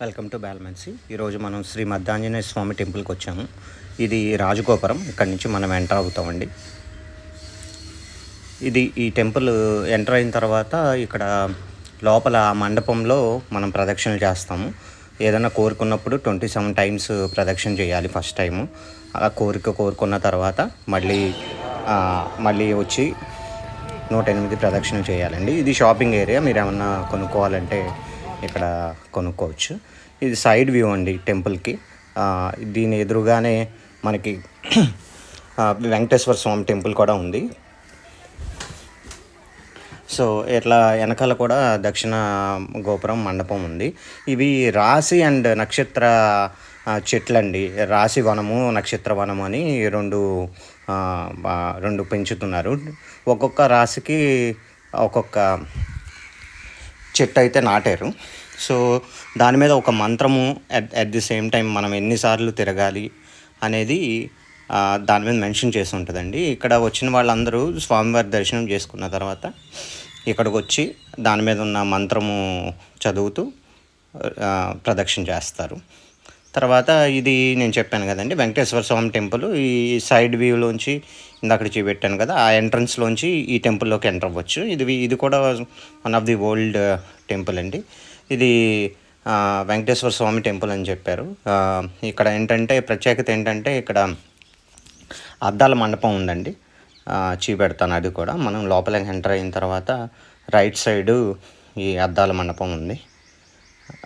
Welcome to బ్యాల్మెన్సీ. ఈరోజు మనం శ్రీ మద్దాంజనేయ స్వామి టెంపుల్కి వచ్చాము. ఇది రాజగోపురం. ఇక్కడి నుంచి మనం ఎంటర్ అవుతామండి. ఇది ఈ టెంపుల్ ఎంటర్ అయిన తర్వాత ఇక్కడ లోపల మండపంలో మనం ప్రదక్షిణలు చేస్తాము. ఏదైనా కోరుకున్నప్పుడు ట్వంటీ సెవెన్ టైమ్స్ ప్రదక్షిణ చేయాలి ఫస్ట్ టైము. అలా కోరిక కోరుకున్న తర్వాత మళ్ళీ మళ్ళీ వచ్చి నూట ఎనిమిది ప్రదక్షిణలు చేయాలండి. ఇది షాపింగ్ ఏరియా. మీరు ఏమన్నా కొనుక్కోవాలంటే ఇక్కడ కొనుక్కోవచ్చు. ఇది సైడ్ వ్యూ అండి టెంపుల్కి. దీని ఎదురుగానే మనకి వెంకటేశ్వర స్వామి టెంపుల్ కూడా ఉంది. సో ఇట్లా వెనకాల కూడా దక్షిణ గోపురం మండపం ఉంది. ఇవి రాశి అండ్ నక్షత్ర చెట్లండి. రాశి వనము నక్షత్ర వనము అని రెండు రెండు పెంచుతున్నారు. ఒక్కొక్క రాశికి ఒక్కొక్క చెట్టు అయితే నాటారు. సో దాని మీద ఒక మంత్రము at at the same time మనం ఎన్నిసార్లు తిరగాలి అనేది దాని మీద మెన్షన్ చేసి ఉంటుందండి. ఇక్కడ వచ్చిన వాళ్ళందరూ స్వామివారి దర్శనం చేసుకున్న తర్వాత ఇక్కడికి వచ్చి దాని మీద ఉన్న మంత్రము చదువుతూ ప్రదక్షిణ చేస్తారు. తర్వాత ఇది నేను చెప్పాను కదండి వెంకటేశ్వర స్వామి టెంపుల్. ఈ సైడ్ వ్యూలోంచి ఇందాక చూపెట్టాను కదా ఆ ఎంట్రన్స్లోంచి ఈ టెంపుల్లోకి ఎంటర్ అవ్వచ్చు. ఇది ఇది కూడా one of the old temple అండి. ఇది వెంకటేశ్వర స్వామి టెంపుల్ అని చెప్పారు. ఇక్కడ ఏంటంటే ప్రత్యేకత ఏంటంటే ఇక్కడ అద్దాల మండపం ఉందండి. చూపెడతాను అది కూడా. మనం లోపలికి ఎంటర్ అయిన తర్వాత రైట్ సైడు ఈ అద్దాల మండపం ఉంది.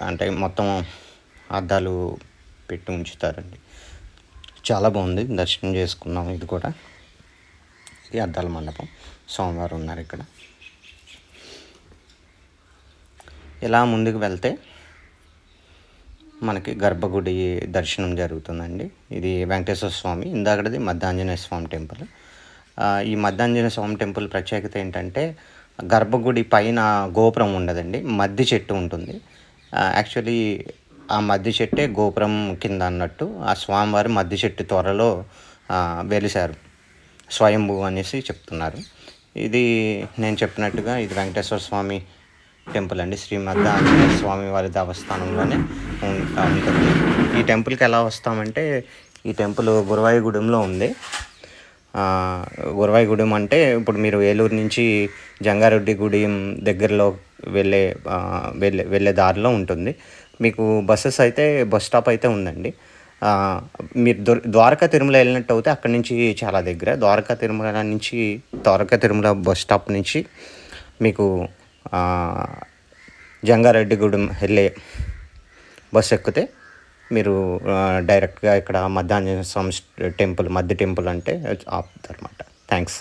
అంటే మొత్తం అద్దాలు పెట్టి ఉంచుతారండి. చాలా బాగుంది. దర్శనం చేసుకున్నాం ఇది కూడా. ఇది అద్దాల మండపం. సోమవారం ఉన్నారు ఇక్కడ. ఇలా ముందుకు వెళ్తే మనకి గర్భగుడి దర్శనం జరుగుతుందండి. ఇది వెంకటేశ్వర స్వామి ఇందాకటిది మధ్యాంజనేయ స్వామి టెంపుల్. ఈ మధ్యాంజనేయ స్వామి టెంపుల్ ప్రత్యేకత ఏంటంటే గర్భగుడి పైన గోపురం ఉండదండి. మద్ది చెట్టు ఉంటుంది. యాక్చువల్లీ ఆ మద్ది చెట్టే గోపురం కింద అన్నట్టు ఆ స్వామివారి మద్ది చెట్టు త్వరలో వెలిశారు. స్వయంభూ అనేసి చెప్తున్నారు. ఇది నేను చెప్పినట్టుగా ఇది వెంకటేశ్వర స్వామి టెంపుల్ అండి. శ్రీమద్ ఆంజనేయ స్వామి వారి దేవస్థానంలోనే ఉంటుంది. ఈ టెంపుల్కి ఎలా వస్తామంటే ఈ టెంపుల్ గురువాయూగూడెంలో ఉంది. ఆ, అంటే ఇప్పుడు మీరు ఏలూరు నుంచి జంగారెడ్డి గుడి దగ్గరలో వెళ్ళే వెళ్ళే వెళ్ళే దారిలో ఉంటుంది. మీకు బస్సెస్ అయితే బస్ స్టాప్ అయితే ఉందండి. మీరు ద్వారకా తిరుమల వెళ్ళినట్టు అయితే అక్కడి నుంచి చాలా దగ్గర. ద్వారకా తిరుమల నుంచి ద్వారకా తిరుమల బస్ స్టాప్ నుంచి మీకు జంగారెడ్డిగూడెం వెళ్ళే బస్ ఎక్కితే మీరు డైరెక్ట్గా ఇక్కడ మధ్యాహ్న స్వామి టెంపుల్ మధ్య టెంపుల్ అంటే ఆపుతారన్నమాట. థ్యాంక్స్